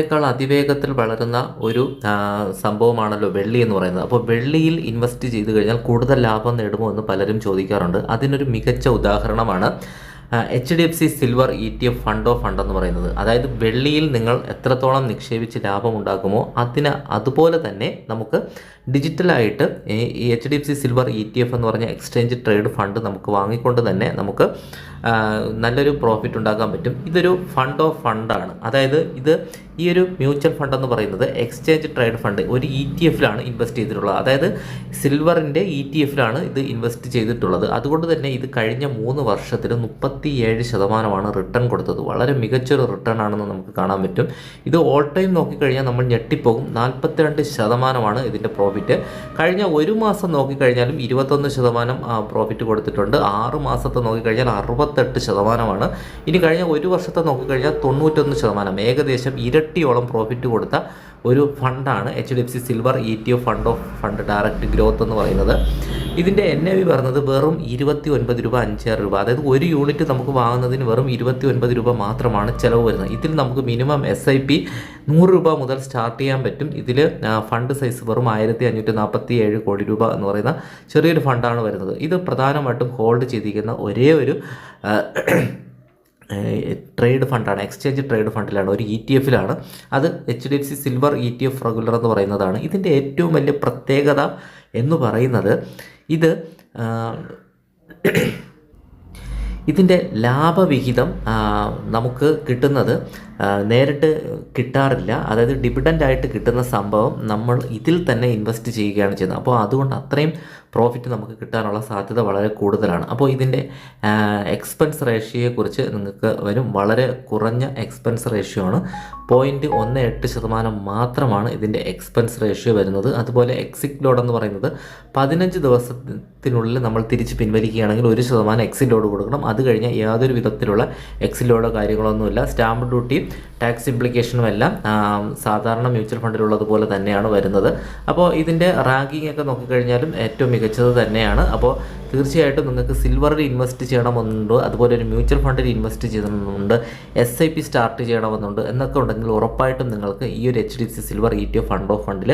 േക്കാൾ അതിവേഗത്തിൽ വളരുന്ന ഒരു സംഭവമാണല്ലോ വെള്ളി എന്ന് പറയുന്നത്. അപ്പോൾ വെള്ളിയിൽ ഇൻവെസ്റ്റ് ചെയ്ത് കഴിഞ്ഞാൽ കൂടുതൽ ലാഭം നേടുമോ എന്ന് പലരും ചോദിക്കാറുണ്ട്. അതിനൊരു മികച്ച ഉദാഹരണമാണ് H D F C silver E T F fund of fund എന്ന് പറയുന്നത്. അതായത് വെള്ളിയിൽ നിങ്ങൾ എത്രത്തോളം നിക്ഷേപിച്ച് ലാഭം ഉണ്ടാക്കുമോ അതിന് അതുപോലെ തന്നെ നമുക്ക് ഡിജിറ്റലായിട്ട് ഈ H D F C silver E T F എന്ന് പറഞ്ഞ എക്സ്ചേഞ്ച് ട്രേഡ് ഫണ്ട് നമുക്ക് വാങ്ങിക്കൊണ്ട് തന്നെ നമുക്ക് നല്ലൊരു പ്രോഫിറ്റ് ഉണ്ടാക്കാൻ പറ്റും. ഇതൊരു ഫണ്ട് ഓഫ് ഫണ്ടാണ് അതായത് ഇത് ഈ ഒരു മ്യൂച്വൽ ഫണ്ട് എന്ന് പറയുന്നത് എക്സ്ചേഞ്ച് ട്രേഡ് ഫണ്ട് ഒരു ഇ ടി എഫിലാണ് ഇൻവെസ്റ്റ് ചെയ്തിട്ടുള്ളത്. അതായത് സിൽവറിന്റെ ഇ ടി എഫിലാണ് ഇത് ഇൻവെസ്റ്റ് ചെയ്തിട്ടുള്ളത്. അതുകൊണ്ട് തന്നെ ഇത് കഴിഞ്ഞ മൂന്ന് വർഷത്തിൽ മുപ്പത്തി ഏഴ് ശതമാനമാണ് റിട്ടേൺ കൊടുത്തത്. വളരെ മികച്ചൊരു റിട്ടേൺ ആണെന്ന് നമുക്ക് കാണാൻ പറ്റും. ഇത് ഓൾ ടൈം നോക്കിക്കഴിഞ്ഞാൽ നമ്മൾ ഞെട്ടിപ്പോകും. നാൽപ്പത്തിരണ്ട് ശതമാനമാണ് ഇതിന്റെ പ്രോഫിറ്റ്. കഴിഞ്ഞ ഒരു മാസം നോക്കിക്കഴിഞ്ഞാലും ഇരുപത്തൊന്ന് ശതമാനം പ്രോഫിറ്റ് കൊടുത്തിട്ടുണ്ട്. ആറ് മാസത്തെ നോക്കിക്കഴിഞ്ഞാൽ അറുപത്തെട്ട് ശതമാനമാണ്. ഇനി കഴിഞ്ഞ ഒരു വർഷത്തെ നോക്കിക്കഴിഞ്ഞാൽ തൊണ്ണൂറ്റൊന്ന് ശതമാനം. ഏകദേശം ഇരട്ടിയോളം പ്രോഫിറ്റ് കൊടുത്ത ഒരു ഫണ്ടാണ് H D F C silver E T F fund of fund direct growth എന്ന് പറയുന്നത്. ഇതിന്റെ എൻ എ വി പറഞ്ഞത് വെറും ഇരുപത്തി ഒൻപത് രൂപ അഞ്ചാറ് രൂപ. അതായത് ഒരു യൂണിറ്റ് നമുക്ക് വാങ്ങുന്നതിന് വെറും ഇരുപത്തി ഒൻപത് രൂപ മാത്രമാണ് ചിലവ് വരുന്നത്. ഇതിൽ നമുക്ക് മിനിമം എസ് ഐ പി നൂറ് രൂപ മുതൽ സ്റ്റാർട്ട് ചെയ്യാൻ പറ്റും. ഇതിൽ ഫണ്ട് സൈസ് വെറും ആയിരത്തി അഞ്ഞൂറ്റി നാൽപ്പത്തി ഏഴ് കോടി രൂപ എന്ന് പറയുന്ന ചെറിയൊരു ഫണ്ടാണ് വരുന്നത്. ഇത് പ്രധാനമായിട്ടും ഹോൾഡ് ചെയ്തിരിക്കുന്ന ഒരേ ഒരു ട്രേഡ് ഫണ്ടാണ് എക്സ്ചേഞ്ച് ട്രേഡ് ഫണ്ടിലാണ് ഒരു ഇ ടി എഫിലാണ് അത് H D F C silver E T F regular എന്ന് പറയുന്നതാണ്. ഇതിന്റെ ഏറ്റവും വലിയ പ്രത്യേകത എന്ന് പറയുന്നത് ഇത് ഇതിന്റെ ലാഭവിഹിതം നമുക്ക് കിട്ടുന്നത് നേരിട്ട് കിട്ടാറില്ല. അതായത് ഡിവിഡന്റായിട്ട് കിട്ടുന്ന സംഭവം നമ്മൾ ഇതിൽ തന്നെ ഇൻവെസ്റ്റ് ചെയ്യുകയാണ് ചെയ്യുന്നത്. അപ്പോൾ അതുകൊണ്ട് അത്രയും പ്രോഫിറ്റ് നമുക്ക് കിട്ടാനുള്ള സാധ്യത വളരെ കൂടുതലാണ്. അപ്പോൾ ഇതിന്റെ എക്സ്പെൻസ് റേഷ്യോയെക്കുറിച്ച് നിങ്ങൾക്ക് വരും. വളരെ കുറഞ്ഞ എക്സ്പെൻസ് റേഷ്യോ ആണ്. പോയിന്റ് ഒന്ന് എട്ട് ശതമാനം മാത്രമാണ് ഇതിന്റെ എക്സ്പെൻസ് റേഷ്യോ വരുന്നത്. അതുപോലെ എക്സിറ്റ് ലോഡ് എന്ന് പറയുന്നത് പതിനഞ്ച് ദിവസത്തിനുള്ളിൽ നമ്മൾ തിരിച്ച് പിൻവലിക്കുകയാണെങ്കിൽ ഒരു ശതമാനം എക്സിറ്റ് ലോഡ് കൊടുക്കണം. അത് കഴിഞ്ഞാൽ യാതൊരു വിധത്തിലുള്ള എക്സിറ്റ് ലോഡോ കാര്യങ്ങളൊന്നുമില്ല. സ്റ്റാമ്പ് ഡ്യൂട്ടിയും ടാക്സ് ഇംപ്ലിക്കേഷനും എല്ലാം സാധാരണ മ്യൂച്വൽ ഫണ്ടിലുള്ളതുപോലെ തന്നെയാണ് വരുന്നത്. അപ്പോൾ ഇതിന്റെ റാങ്കിങ് ഒക്കെ നോക്കിക്കഴിഞ്ഞാലും ഏറ്റവും മികച്ചത് തന്നെയാണ്. അപ്പോൾ തീർച്ചയായിട്ടും നിങ്ങൾക്ക് സിൽവറിൽ ഇൻവെസ്റ്റ് ചെയ്യണമെന്നുണ്ട്. അതുപോലെ ഒരു മ്യൂച്വൽ ഫണ്ടിൽ ഇൻവെസ്റ്റ് ചെയ്യണമെന്നുണ്ട്. എസ് ഐ പി സ്റ്റാർട്ട് ചെയ്യണമെന്നുണ്ട്. എന്നൊക്കെ ഉണ്ടെങ്കിൽ ഉറപ്പായിട്ടും നിങ്ങൾക്ക് ഈ ഒരു H D C silver E T F fund of ഫണ്ടിൽ